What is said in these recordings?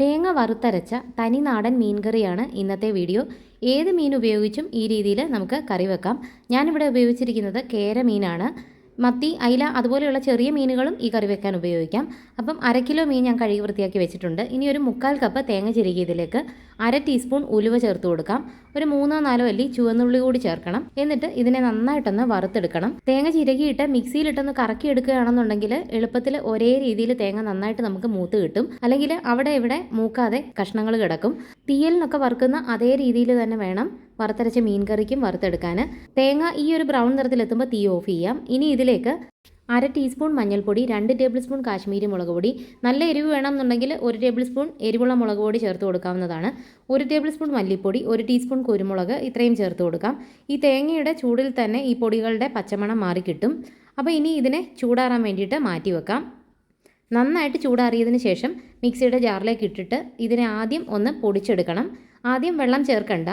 തേങ്ങ വറുത്തരച്ച തനി നാടൻ മീൻ കറിയാണ് ഇന്നത്തെ വീഡിയോ. ഏത് മീൻ ഉപയോഗിച്ചും ഈ രീതിയിൽ നമുക്ക് കറി വെക്കാം. ഞാനിവിടെ ഉപയോഗിച്ചിരിക്കുന്നത് കേര മീനാണ്. മത്തി അയില അതുപോലെയുള്ള ചെറിയ മീനുകളും ഈ കറി വെക്കാൻ ഉപയോഗിക്കാം. അപ്പം അര കിലോ മീൻ ഞാൻ കഴുകി വൃത്തിയാക്കി വെച്ചിട്ടുണ്ട്. ഇനി ഒരു മുക്കാൽ കപ്പ് തേങ്ങ ചിരകിയതിലേക്ക് അര ടീസ്പൂൺ ഉലുവ ചേർത്ത് കൊടുക്കാം. ഒരു മൂന്നോ നാലോ അല്ലി ചുവന്നുള്ളി കൂടി ചേർക്കണം. എന്നിട്ട് ഇതിനെ നന്നായിട്ടൊന്ന് വറുത്തെടുക്കണം. തേങ്ങ ചിരകിയിട്ട് മിക്സിയിലിട്ടൊന്ന് കറക്കി എടുക്കുകയാണെന്നുണ്ടെങ്കിൽ എളുപ്പത്തിൽ ഒരേ രീതിയിൽ തേങ്ങ നന്നായിട്ട് നമുക്ക് മൂത്ത് കിട്ടും. അല്ലെങ്കിൽ അവിടെ ഇവിടെ മൂക്കാതെ കഷ്ണങ്ങൾ കിടക്കും. തീയലിനൊക്കെ വറുക്കുന്ന അതേ രീതിയിൽ തന്നെ വേണം. വറുത്തരച്ച മീൻ കറിക്കും വറുത്തെടുക്കാൻ തേങ്ങ ഈ ഒരു ബ്രൗൺ നിറത്തിലെത്തുമ്പോൾ തീ ഓഫ് ചെയ്യാം. ഇനി ഇതിലേക്ക് അര ടീസ്പൂൺ മഞ്ഞൾപ്പൊടി രണ്ട് ടേബിൾ സ്പൂൺ കാശ്മീരി മുളക് പൊടി നല്ല എരിവ് വേണമെന്നുണ്ടെങ്കിൽ ഒരു ടേബിൾ സ്പൂൺ എരിവുള്ള മുളക് പൊടി ചേർത്ത് കൊടുക്കാവുന്നതാണ്. ഒരു ടേബിൾ സ്പൂൺ മല്ലിപ്പൊടി ഒരു ടീസ്പൂൺ കുരുമുളക് ഇത്രയും ചേർത്ത് കൊടുക്കാം. ഈ തേങ്ങയുടെ ചൂടിൽ തന്നെ ഈ പൊടികളുടെ പച്ചമണം മാറിക്കിട്ടും അപ്പോൾ ഇനി ഇതിനെ ചൂടാറാൻ വേണ്ടിയിട്ട് മാറ്റി വെക്കാം. നന്നായിട്ട് ചൂടാറിയതിന് ശേഷം മിക്സിയുടെ ജാറിലേക്ക് ഇട്ടിട്ട് ഇതിനെ ആദ്യം ഒന്ന് പൊടിച്ചെടുക്കണം. ആദ്യം വെള്ളം ചേർക്കണ്ട.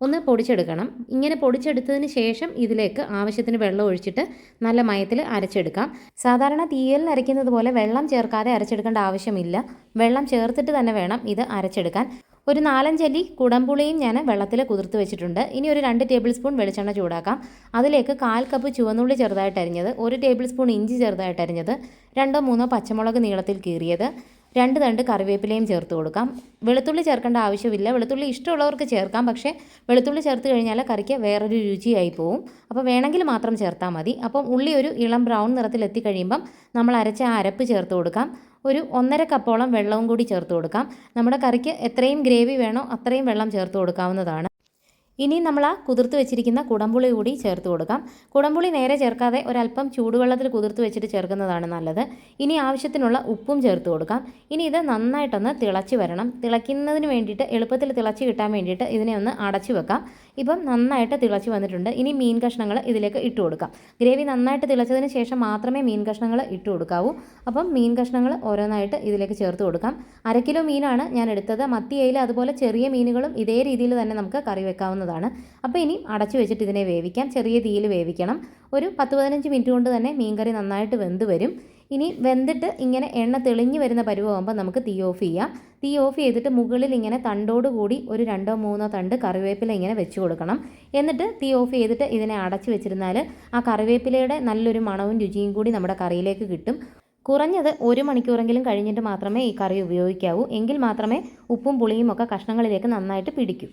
ഒന്ന് പൊടിച്ചെടുക്കണം. ഇങ്ങനെ പൊടിച്ചെടുത്തതിന് ശേഷം ഇതിലേക്ക് ആവശ്യത്തിന് വെള്ളം ഒഴിച്ചിട്ട് നല്ല മയത്തിൽ അരച്ചെടുക്കാം. സാധാരണ തീയലിൽ അരയ്ക്കുന്നത് പോലെ വെള്ളം ചേർക്കാതെ അരച്ചെടുക്കേണ്ട ആവശ്യമില്ല. വെള്ളം ചേർത്തിട്ട് തന്നെ വേണം ഇത് അരച്ചെടുക്കാൻ. ഒരു നാലഞ്ചല്ലി കുടംപുളിയും ഞാൻ വെള്ളത്തിൽ കുതിർത്ത് വെച്ചിട്ടുണ്ട്. ഇനി ഒരു രണ്ട് ടേബിൾ സ്പൂൺ വെളിച്ചെണ്ണ ചൂടാക്കാം. അതിലേക്ക് കാൽ കപ്പ് ചുവന്നുള്ളി ചെറുതായിട്ട് അരിഞ്ഞത് ഒരു ടേബിൾ സ്പൂൺ ഇഞ്ചി ചെറുതായിട്ട് അരിഞ്ഞത് രണ്ടോ മൂന്നോ പച്ചമുളക് നീളത്തിൽ കീറിയത് രണ്ട് തണ്ട് കറിവേപ്പിലയും ചേർത്ത് കൊടുക്കാം. വെളുത്തുള്ളി ചേർക്കേണ്ട ആവശ്യമില്ല. വെളുത്തുള്ളി ഇഷ്ടമുള്ളവർക്ക് ചേർക്കാം. പക്ഷേ വെളുത്തുള്ളി ചേർത്ത് കഴിഞ്ഞാൽ കറിക്ക് വേറൊരു രുചിയായി പോവും. അപ്പോൾ വേണമെങ്കിൽ മാത്രം ചേർത്താൽ മതി. അപ്പം ഉള്ളി ഒരു ഇളം ബ്രൗൺ നിറത്തിൽ എത്തിക്കഴിയുമ്പം നമ്മൾ അരച്ച ആ അരപ്പ് ചേർത്ത് കൊടുക്കാം. ഒരു ഒന്നര കപ്പോളം വെള്ളവും കൂടി ചേർത്ത് കൊടുക്കാം. നമ്മുടെ കറിക്ക് എത്രയും ഗ്രേവി വേണോ അത്രയും വെള്ളം ചേർത്ത് കൊടുക്കാവുന്നതാണ്. ഇനി നമ്മൾ ആ കുതിർത്ത് വെച്ചിരിക്കുന്ന കുടംപുളി കൂടി ചേർത്ത് കൊടുക്കാം. കുടംപുളി നേരെ ചേർക്കാതെ ഒരല്പം ചൂടുവെള്ളത്തിൽ കുതിർത്ത് വെച്ചിട്ട് ചേർക്കുന്നതാണ് നല്ലത്. ഇനി ആവശ്യത്തിനുള്ള ഉപ്പും ചേർത്ത് കൊടുക്കാം. ഇനി ഇത് നന്നായിട്ടൊന്ന് തിളച്ച് വരണം. തിളയ്ക്കുന്നതിന് വേണ്ടിയിട്ട് എളുപ്പത്തിൽ തിളച്ച് കിട്ടാൻ വേണ്ടിയിട്ട് ഇതിനെ ഒന്ന് അടച്ചു വെക്കാം. ഇപ്പം നന്നായിട്ട് തിളച്ച് വന്നിട്ടുണ്ട്. ഇനി മീൻ കഷ്ണങ്ങൾ ഇതിലേക്ക് ഇട്ട് കൊടുക്കാം. ഗ്രേവി നന്നായിട്ട് തിളച്ചതിന് ശേഷം മാത്രമേ മീൻ കഷ്ണങ്ങൾ ഇട്ട് കൊടുക്കാവൂ. അപ്പം മീൻ കഷ്ണങ്ങൾ ഓരോന്നായിട്ട് ഇതിലേക്ക് ചേർത്ത് കൊടുക്കാം. അര കിലോ മീനാണ് ഞാൻ എടുത്തത്. മത്തിയയിൽ അതുപോലെ ചെറിയ മീനുകളും ഇതേ രീതിയിൽ തന്നെ നമുക്ക് കറി വെക്കാവുന്നതാണ് അപ്പോൾ ഇനി അടച്ചു വെച്ചിട്ട് ഇതിനെ വേവിക്കാം. ചെറിയ തീയിൽ വേവിക്കണം. ഒരു പത്ത് പതിനഞ്ച് മിനിറ്റ് കൊണ്ട് തന്നെ മീൻകറി നന്നായിട്ട് വെന്ത് വരും. ഇനി വെന്തിട്ട് ഇങ്ങനെ എണ്ണ തെളിഞ്ഞു വരുന്ന പരുവമാകുമ്പോൾ നമുക്ക് തീ ഓഫ് ചെയ്യാം. തീ ഓഫ് ചെയ്തിട്ട് മുകളിൽ ഇങ്ങനെ തണ്ടോട് കൂടി ഒരു രണ്ടോ മൂന്നോ തണ്ട് കറിവേപ്പില ഇങ്ങനെ വെച്ച് കൊടുക്കണം. എന്നിട്ട് തീ ഓഫ് ചെയ്തിട്ട് ഇതിനെ അടച്ചു വെച്ചിരുന്നാൽ ആ കറിവേപ്പിലയുടെ നല്ലൊരു മണവും രുചിയും കൂടി നമ്മുടെ കറിയിലേക്ക് കിട്ടും. കുറഞ്ഞത് ഒരു മണിക്കൂറെങ്കിലും കഴിഞ്ഞിട്ട് മാത്രമേ ഈ കറി ഉപയോഗിക്കാവൂ. എങ്കിൽ മാത്രമേ ഉപ്പും പുളിയും ഒക്കെ കഷ്ണങ്ങളിലേക്ക് നന്നായിട്ട് പിടിക്കൂ.